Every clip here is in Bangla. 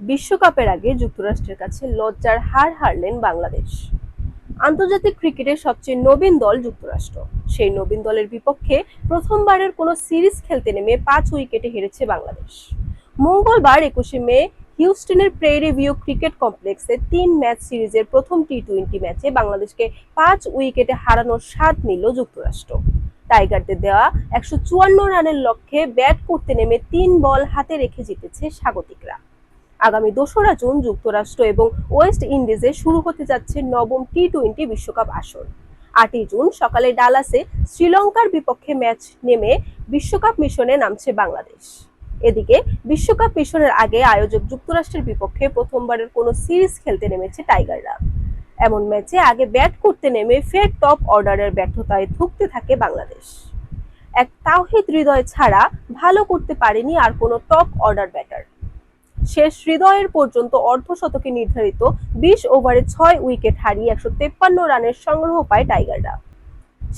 বিশ্বকাপের আগে যুক্তরাষ্ট্রের কাছে লজ্জার হার হারলেন বাংলাদেশ। আন্তর্জাতিক ক্রিকেটের সবচেয়ে নবীন দল যুক্তরাষ্ট্র। সেই নবীন দলের বিপক্ষে প্রথমবারের কোনো সিরিজ খেলতে নেমে পাঁচ উইকেটে হেরেছে বাংলাদেশ। মঙ্গলবার একুশে মে, হিউস্টনের প্রেরি ভিউ ক্রিকেট কমপ্লেক্সে তিন ম্যাচ সিরিজের প্রথম টি টোয়েন্টি ম্যাচে বাংলাদেশকে পাঁচ উইকেটে হারানোর স্বাদ নিল যুক্তরাষ্ট্র। টাইগারদের দেওয়া একশো চুয়ান্ন রানের লক্ষ্যে ব্যাট করতে নেমে তিন বল হাতে রেখে জিতেছে স্বাগতিকরা। আগামী দোসরা জুন যুক্তরাষ্ট্র এবং ওয়েস্ট ইন্ডিজে শুরু হতে যাচ্ছে নবম টি টোয়েন্টি বিশ্বকাপ আসর। আটই জুন সকালে ডালাসে শ্রীলঙ্কার বিপক্ষে ম্যাচ নেমে বিশ্বকাপ মিশনে নামছে বাংলাদেশ। এদিকে বিশ্বকাপ মিশনের আগে আয়োজক যুক্তরাষ্ট্রের বিপক্ষে প্রথমবারের কোনো সিরিজ খেলতে নেমেছে টাইগাররা। এমন ম্যাচে আগে ব্যাট করতে নেমে ফের টপ অর্ডারের ব্যর্থতায় ধুঁকতে থাকে বাংলাদেশ। এক তাওহিদ হৃদয় ছাড়া ভালো করতে পারেনি আর কোনো টপ অর্ডার ব্যাটার। শেষ হৃদয়ের পর্যন্ত অর্ধশতকে নির্ধারিত বিশ ওভারে ছয় উইকেট হারিয়ে একশো তেপ্পান্ন রানের সংগ্রহ পায় টাইগাররা।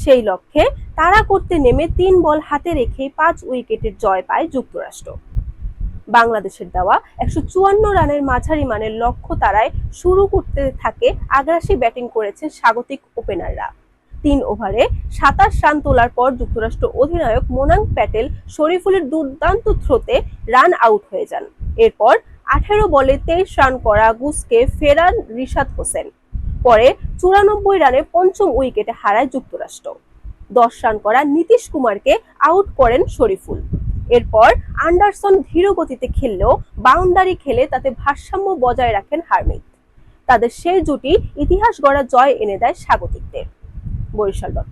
সেই লক্ষ্যে তাড়া করতে নেমে তিন বল হাতে রেখেই পাঁচ উইকেটের জয় পায় যুক্তরাষ্ট্র। বাংলাদেশের দেওয়া একশো চুয়ান্ন রানের মাঝারি মানের লক্ষ্য তারায় শুরু করতে থাকে আগ্রাসী ব্যাটিং করেছে স্বাগতিক ওপেনাররা। তিন ওভারে সাতাশ রান তোলার পর যুক্তরাষ্ট্র অধিনায়ক মোনাং প্যাটেল শরীফুলের দুর্দান্ত থ্রোতে রান আউট হয়ে যান। এরপর আঠেরো বলে তেইশ রান করা গুসকে ফেরান রিশাদ হোসেন। পরে চুরানব্বই রানে পঞ্চম উইকেটে হারায় যুক্তরাষ্ট্র। দশ রান করা নীতিশ কুমারকে আউট করেন শরীফুল। এরপর আন্ডারসন ধীর গতিতে খেললেও বাউন্ডারি খেলে তাতে ভারসাম্য বজায় রাখেন হারমিত তাদের সেই জুটি ইতিহাস গড়া জয় এনে দেয় স্বাগতিকদের। বরিশাল ডট